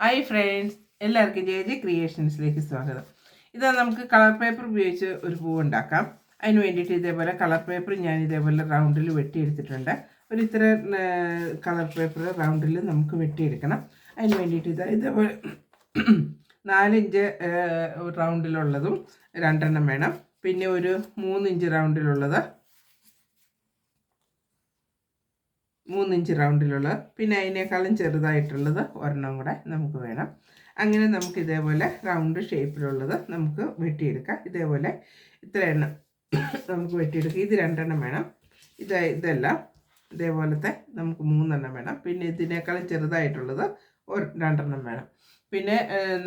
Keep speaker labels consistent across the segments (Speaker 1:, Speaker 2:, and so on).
Speaker 1: Hi friends എല്ലാവർക്കും J J ക്രിയേഷൻസിലേക്ക് സ്വാഗതം. ഇതാ നമുക്ക് കളർ പേപ്പർ ഉപയോഗിച്ച് ഒരു പൂവ് ഉണ്ടാക്കാം. അതിന് വേണ്ടിയിട്ട് ഇതേപോലെ കളർ പേപ്പർ ഞാൻ ഇതേപോലെ റൗണ്ടിൽ വെട്ടിയെടുത്തിട്ടുണ്ട്. ഒരു ഇത്ര കളർ പേപ്പർ റൗണ്ടിൽ നമുക്ക് വെട്ടിയെടുക്കണം. അതിന് വേണ്ടിയിട്ട് ഇതാ ഇതേപോലെ നാലിഞ്ച് റൗണ്ടിലുള്ളതും രണ്ടെണ്ണം വേണം. പിന്നെ ഒരു മൂന്നിഞ്ച് റൗണ്ടിലുള്ളത് മൂന്നിഞ്ച് റൗണ്ടിലുള്ള പിന്നെ അതിനേക്കാളും ചെറുതായിട്ടുള്ളത് ഒരെണ്ണം കൂടെ നമുക്ക് വേണം. അങ്ങനെ നമുക്ക് ഇതേപോലെ റൗണ്ട് ഷേപ്പിലുള്ളത് നമുക്ക് വെട്ടിയെടുക്കാം. ഇതേപോലെ ഇത്ര എണ്ണം നമുക്ക് വെട്ടിയെടുക്കാം. ഇത് രണ്ടെണ്ണം വേണം. ഇത് ഇതെല്ലാം. ഇതേപോലത്തെ നമുക്ക് മൂന്നെണ്ണം വേണം. പിന്നെ ഇതിനേക്കാളും ചെറുതായിട്ടുള്ളത് ഒരു രണ്ടെണ്ണം വേണം. പിന്നെ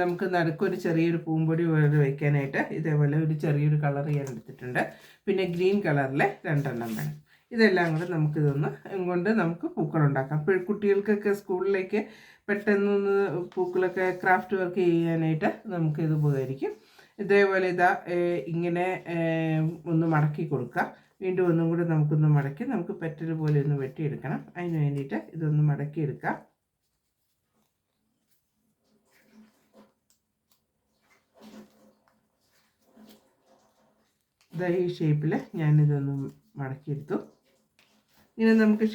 Speaker 1: നമുക്ക് നടുക്കൊരു ചെറിയൊരു പൂമ്പൊടി പോലെ വയ്ക്കാനായിട്ട് ഇതേപോലെ ഒരു ചെറിയൊരു കളർ ഞാൻ എടുത്തിട്ടുണ്ട്. പിന്നെ ഗ്രീൻ കളറിലെ രണ്ടെണ്ണം വേണം. ഇതെല്ലാം കൂടെ നമുക്കിതൊന്ന് കൊണ്ട് നമുക്ക് പൂക്കളുണ്ടാക്കാം. കുട്ടികൾക്കൊക്കെ സ്കൂളിലേക്ക് പെട്ടെന്നൊന്ന് പൂക്കളൊക്കെ ക്രാഫ്റ്റ് വർക്ക് ചെയ്യാനായിട്ട് ഇത് ഉപകരിക്കും. ഇതേപോലെ ഇതാ ഇങ്ങനെ ഒന്ന് മടക്കി കൊടുക്കുക വീണ്ടും ഒന്നും കൂടെ നമുക്കൊന്ന് മടക്കി നമുക്ക് പെറ്റൽ പോലെ ഒന്ന് വെട്ടിയെടുക്കണം. അതിന് വേണ്ടിയിട്ട് ഇതൊന്ന് മടക്കിയെടുക്കാം. ഇതാ ഈ ഷേപ്പിൽ ഞാനിതൊന്ന് മടക്കിയെടുത്തു. ഇങ്ങനെ നമുക്ക്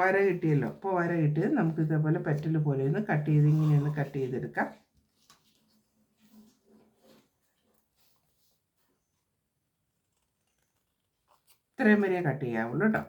Speaker 1: വര കിട്ടിയല്ലോ. അപ്പോൾ വര കിട്ടിയത് നമുക്ക് ഇതേപോലെ പെറ്റൽ പോലെ ഒന്ന് കട്ട് ചെയ്ത് ഇങ്ങനെ ഒന്ന് കട്ട് ചെയ്തെടുക്കാം. ഇത്രയും വരെ കട്ട് ചെയ്യാവുള്ളൂ കേട്ടോ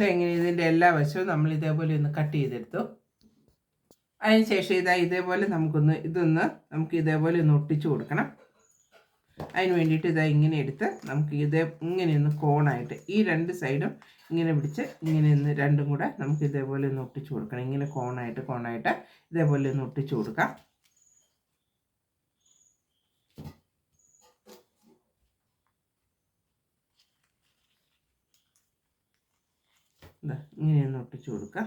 Speaker 1: ഇതെങ്ങനെ ഇതിന്റെ എല്ലാ വശവും നമ്മൾ ഇതേപോലെ ഒന്ന് കട്ട് ചെയ്തെടുത്തു. അതിന് ശേഷം ഇതാ ഇതേപോലെ നമുക്കൊന്ന് ഇതൊന്ന് നമുക്ക് ഇതേപോലെ ഒന്ന് ഒട്ടിച്ചു കൊടുക്കണം. അതിന് വേണ്ടിയിട്ട് ഇതാ ഇങ്ങനെ എടുത്ത് നമുക്ക് ഇതേ ഇങ്ങനെ ഒന്ന് കോണായിട്ട് ഈ രണ്ട് സൈഡും ഇങ്ങനെ പിടിച്ച് ഇങ്ങനെ ഒന്ന് രണ്ടും കൂടെ നമുക്ക് ഇതേപോലെ ഒന്ന് ഒട്ടിച്ചു കൊടുക്കണം. ഇങ്ങനെ കോണായിട്ട് കോണായിട്ട് ഇതേപോലെ ഒന്ന് ഒട്ടിച്ചു കൊടുക്കാം. ഇതാ ഇങ്ങനെയൊന്ന് ഒട്ടിച്ചു കൊടുക്കാം.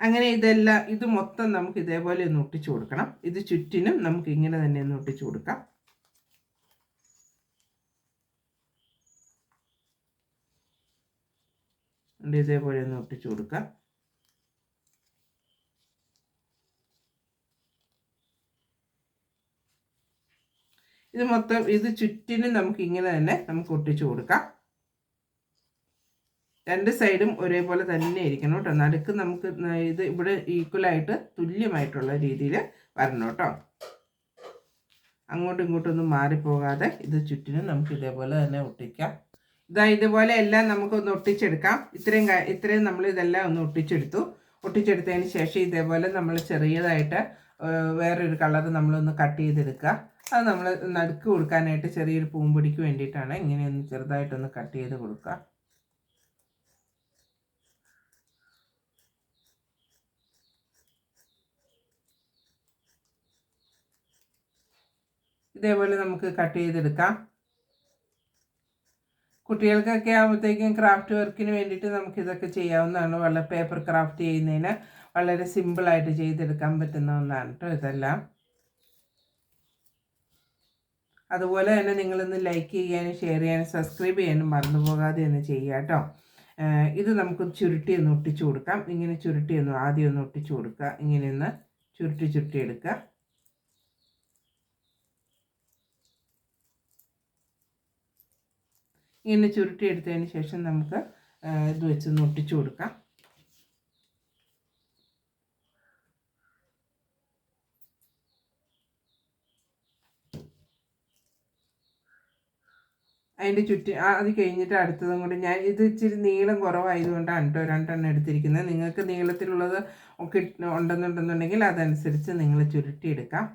Speaker 1: അങ്ങനെ ഇതെല്ലാം ഇത് മൊത്തം നമുക്ക് ഇതേപോലെ ഒന്ന് ഒട്ടിച്ചു കൊടുക്കണം. ഇത് ചുറ്റിനും നമുക്ക് ഇങ്ങനെ തന്നെ ഒന്ന് ഒട്ടിച്ചു കൊടുക്കാം. ഇതേപോലെ ഒന്ന് ഒട്ടിച്ചു കൊടുക്കാം. ഇത് മൊത്തം ഇത് ചുറ്റിനും നമുക്ക് ഇങ്ങനെ തന്നെ നമുക്ക് ഒട്ടിച്ചു കൊടുക്കാം. രണ്ട് സൈഡും ഒരേപോലെ തന്നെ ഇരിക്കണം കേട്ടോ. നടുക്ക് നമുക്ക് ഇത് ഇവിടെ ഈക്വലായിട്ട് തുല്യമായിട്ടുള്ള രീതിയിൽ വരണം കേട്ടോ. അങ്ങോട്ടും ഇങ്ങോട്ടും ഒന്നും മാറിപ്പോകാതെ ഇത് ചുറ്റിനും നമുക്ക് ഇതേപോലെ തന്നെ ഒട്ടിക്കാം. ഇതാ ഇതുപോലെ എല്ലാം നമുക്കൊന്ന് ഒട്ടിച്ചെടുക്കാം. ഇത്രയും ഇത്രയും നമ്മൾ ഇതെല്ലാം ഒന്ന് ഒട്ടിച്ചെടുത്തു. ഒട്ടിച്ചെടുത്തതിന് ശേഷം ഇതേപോലെ നമ്മൾ ചെറിയതായിട്ട് വേറൊരു കളർ നമ്മളൊന്ന് കട്ട് ചെയ്തെടുക്കുക. അത് നമ്മൾ നടുക്ക് കൊടുക്കാനായിട്ട് ചെറിയൊരു പൂമ്പൊടിക്ക് വേണ്ടിയിട്ടാണ്. ഇങ്ങനെ ഒന്ന് ചെറുതായിട്ടൊന്ന് കട്ട് ചെയ്ത് കൊടുക്കുക. ഇതേപോലെ നമുക്ക് കട്ട് ചെയ്തെടുക്കാം. കുട്ടികൾക്കൊക്കെ ആകുമ്പോഴത്തേക്കും ക്രാഫ്റ്റ് വർക്കിന് വേണ്ടിയിട്ട് നമുക്ക് ഇതൊക്കെ ചെയ്യാവുന്നതാണ്. വളരെ പേപ്പർ ക്രാഫ്റ്റ് ചെയ്യുന്നതിന് വളരെ സിമ്പിളായിട്ട് ചെയ്തെടുക്കാൻ പറ്റുന്ന ഒന്നാണ് കേട്ടോ ഇതെല്ലാം. അതുപോലെ തന്നെ നിങ്ങളൊന്ന് ലൈക്ക് ചെയ്യാനും ഷെയർ ചെയ്യാനും സബ്സ്ക്രൈബ് ചെയ്യാനും മറന്നു പോകാതെ ഒന്ന് ചെയ്യുക കേട്ടോ. ഇത് നമുക്ക് ചുരുട്ടി ഒന്ന് ഒട്ടിച്ചു കൊടുക്കാം. ഇങ്ങനെ ചുരുട്ടി ഒന്ന് ആദ്യം ഒന്ന് ഒട്ടിച്ചു കൊടുക്കുക. ഇങ്ങനെ ഒന്ന് ചുരുട്ടി ചുരുട്ടി എടുക്കുക. ഇങ്ങനെ ചുരുട്ടി എടുത്തതിന് ശേഷം നമുക്ക് ഇത് വെച്ചൊന്ന് ഒട്ടിച്ചു കൊടുക്കാം. അതിന്റെ ചുറ്റി അത് കഴിഞ്ഞിട്ട് അടുത്തതും കൂടി ഞാൻ ഇത് ഇച്ചിരി നീളം കുറവായതുകൊണ്ടാണ് കേട്ടോ രണ്ടെണ്ണം എടുത്തിരിക്കുന്നത്. നിങ്ങൾക്ക് നീളത്തിലുള്ളത് ഒക്കെ ഉണ്ടെന്നുണ്ടെന്നുണ്ടെങ്കിൽ അതനുസരിച്ച് നിങ്ങൾ ചുരുട്ടിയെടുക്കാം.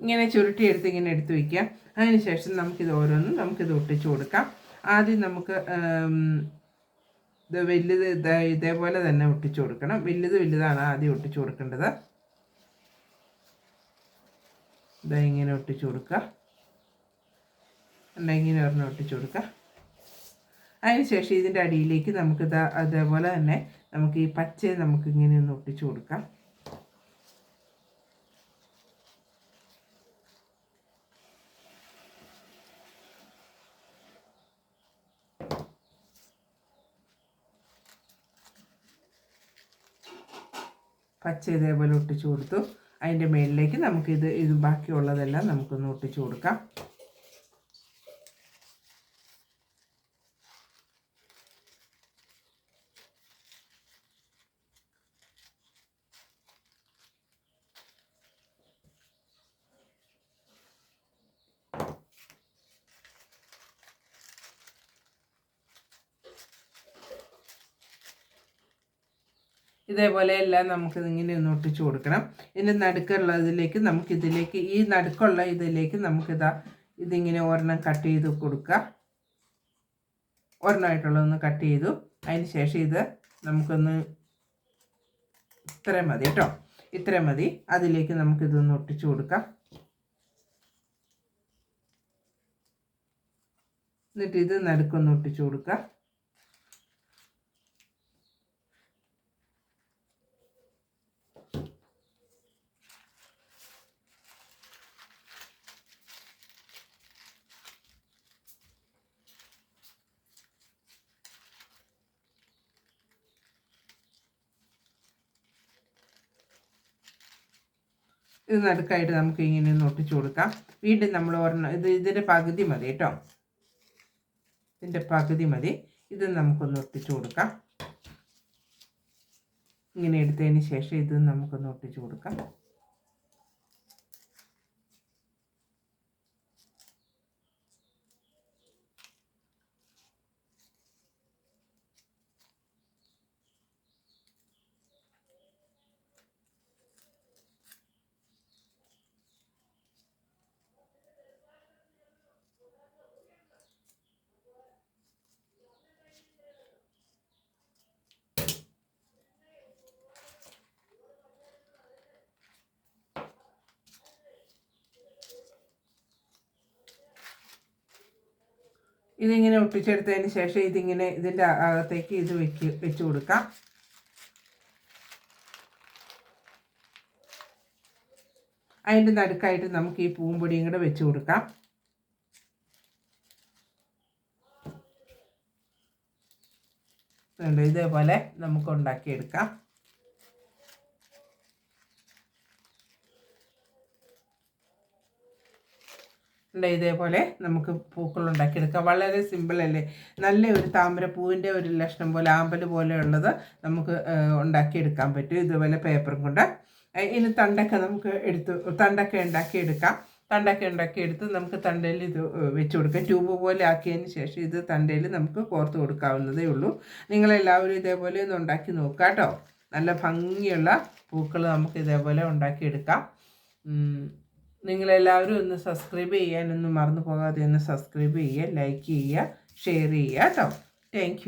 Speaker 1: ഇങ്ങനെ ചുരുട്ടിയെടുത്ത് ഇങ്ങനെ എടുത്ത് വയ്ക്കുക അതിനുശേഷം നമുക്കിത് ഓരോന്നും നമുക്കിത് ഒട്ടിച്ചു കൊടുക്കാം. ആദ്യം നമുക്ക് ഇത് വലുത് ഇതേ ഇതേപോലെ തന്നെ ഒട്ടിച്ചു കൊടുക്കണം. വലുത് വലുതാണ് ആദ്യം ഒട്ടിച്ചു കൊടുക്കേണ്ടത്. ഇതാ ഇങ്ങനെ ഒട്ടിച്ചു കൊടുക്കുക. എന്നാ ഇങ്ങനെ ഒരെണ്ണം ഒട്ടിച്ചു കൊടുക്കുക. അതിന് ശേഷം ഇതിന്റെ അടിയിലേക്ക് നമുക്ക് അതേപോലെ തന്നെ നമുക്ക് ഈ പച്ചയെ നമുക്ക് ഇങ്ങനെ ഒന്ന് ഒട്ടിച്ചു കൊടുക്കാം. പച്ച ഇതേപോലെ ഒട്ടിച്ചു കൊടുത്തു. അതിന്റെ മേളിലേക്ക് നമുക്കിത് ഇത് ബാക്കിയുള്ളതെല്ലാം നമുക്കൊന്ന് ഒട്ടിച്ചു കൊടുക്കാം. ഇതേപോലെ എല്ലാം നമുക്ക് ഇങ്ങനെ ഒന്ന് ഒട്ടിച്ചു കൊടുക്കണം. ഇതിന്റെ നടുക്കുള്ളതിലേക്ക് നമുക്ക് ഇതിലേക്ക് ഈ നടുക്കുള്ള ഇതിലേക്ക് നമുക്കിതാ ഇതിങ്ങനെ ഒരെണ്ണം കട്ട് ചെയ്ത് കൊടുക്കുക ഒരെണ്ണമായിട്ടുള്ളതൊന്ന് കട്ട് ചെയ്തു. അതിന് ശേഷം ഇത് നമുക്കൊന്ന് ഇത്രയും മതി കേട്ടോ. ഇത്രയും മതി. അതിലേക്ക് നമുക്കിതൊന്ന് ഒട്ടിച്ചു കൊടുക്കാം. എന്നിട്ട് ഇത് നടുക്കൊന്ന് ഒട്ടിച്ചു കൊടുക്കുക ഇത് നടുക്കായിട്ട് നമുക്ക് ഇങ്ങനെ ഒന്ന് ഒട്ടിച്ചു കൊടുക്കാം. വീണ്ടും നമ്മൾ ഒരെണ്ണം ഇത് ഇതിന്റെ പകുതി മതി കേട്ടോ. ഇതിന്റെ പകുതി മതി. ഇത് നമുക്കൊന്ന് ഒട്ടിച്ചു കൊടുക്കാം. ഇങ്ങനെ എടുത്തതിന് ശേഷം ഇത് നമുക്കൊന്ന് ഒട്ടിച്ചു കൊടുക്കാം. ഇതിങ്ങനെ ഒട്ടിച്ചെടുത്തതിന് ശേഷം ഇതിങ്ങനെ ഇതിന്റെ അകത്തേക്ക് ഇത് വെക്ക് വെച്ച് കൊടുക്കാം. അതിന്റെ നടുക്കായിട്ട് നമുക്ക് ഈ പൂമ്പൊടിയും കൂടെ വെച്ച് കൊടുക്കാം. ഇതേപോലെ നമുക്ക് ഉണ്ടാക്കിയെടുക്കാം. ഉണ്ട് ഇതേപോലെ നമുക്ക് പൂക്കൾ ഉണ്ടാക്കിയെടുക്കാം. വളരെ സിമ്പിൾ അല്ലേ? നല്ല ഒരു താമരപ്പൂവിന്റെ ഒരു ലക്ഷണം പോലെ ആമ്പൽ പോലെയുള്ളത് നമുക്ക് ഉണ്ടാക്കിയെടുക്കാൻ പറ്റും. ഇതുപോലെ പേപ്പറും കൊണ്ട്. ഇനി തണ്ടൊക്കെ നമുക്ക് എടുത്ത് തണ്ടൊക്കെ ഉണ്ടാക്കിയെടുക്കാം. തണ്ടൊക്കെ ഉണ്ടാക്കിയെടുത്ത് നമുക്ക് തണ്ടയിൽ ഇത് വെച്ച് കൊടുക്കാം. ട്യൂബ് പോലെ ആക്കിയതിന് ശേഷം ഇത് തണ്ടയിൽ നമുക്ക് കോർത്ത് കൊടുക്കാവുന്നതേ ഉള്ളൂ. നിങ്ങളെല്ലാവരും ഇതേപോലെ ഒന്ന് ഉണ്ടാക്കി നോക്കുക കേട്ടോ. നല്ല ഭംഗിയുള്ള പൂക്കൾ നമുക്ക് ഇതേപോലെ ഉണ്ടാക്കിയെടുക്കാം. നിങ്ങളെല്ലാവരും ഒന്ന് സബ്സ്ക്രൈബ് ചെയ്യാനൊന്നും മറന്നു പോകാതെ ഒന്ന് സബ്സ്ക്രൈബ് ചെയ്യുക ലൈക്ക് ചെയ്യുക ഷെയർ ചെയ്യുക കേട്ടോ താങ്ക്